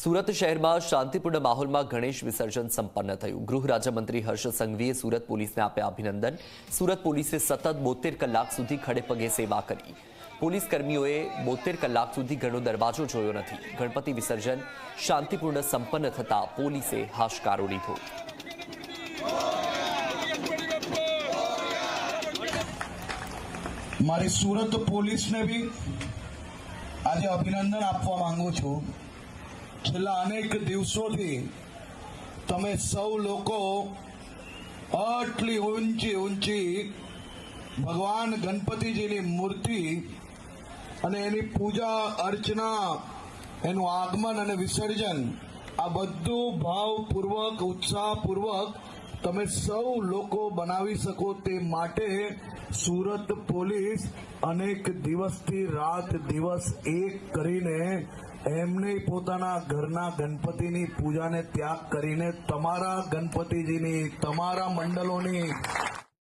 સુરત શહેરમાં શાંતિપૂર્ણ માહોલમાં ગણેશ વિસર્જન સંપન્ન થયું. ગૃહ રાજ્યમંત્રી હર્ષ સંઘવીએ સુરત પોલીસને આપ્યા અભિનંદન. સુરત પોલીસે સતત બોતેર કલાક સુધી ખડેપગે સેવા કરી. પોલીસ કર્મીઓએ બોતેર કલાક સુધી ઘરનો દરવાજો જોયો નથી. ગણપતિ વિસર્જન શાંતિપૂર્ણ સંપન્ન થતા પોલીસે હાશકારો લીધો મારી સુરત પોલીસને બી આજે અભિનંદન આપવા માંગુ છું. છેલ્લા અનેક દિવસોથી તમે સૌ લોકો આટલી ઊંચી ઊંચી ભગવાન ગણપતિજીની મૂર્તિ અને એની પૂજા અર્ચના, એનું આગમન અને વિસર્જન, આ બધું ભાવપૂર્વક, ઉત્સાહપૂર્વક તમે સૌ લોકો બનાવી શકો તે માટે સુરત પોલીસ અનેક દિવસથી રાત દિવસ એક કરીને એમને પોતાના ઘરના ગણપતિની પૂજાને ત્યાગ કરીને તમારા ગણપતિજીની તમારા મંડળોની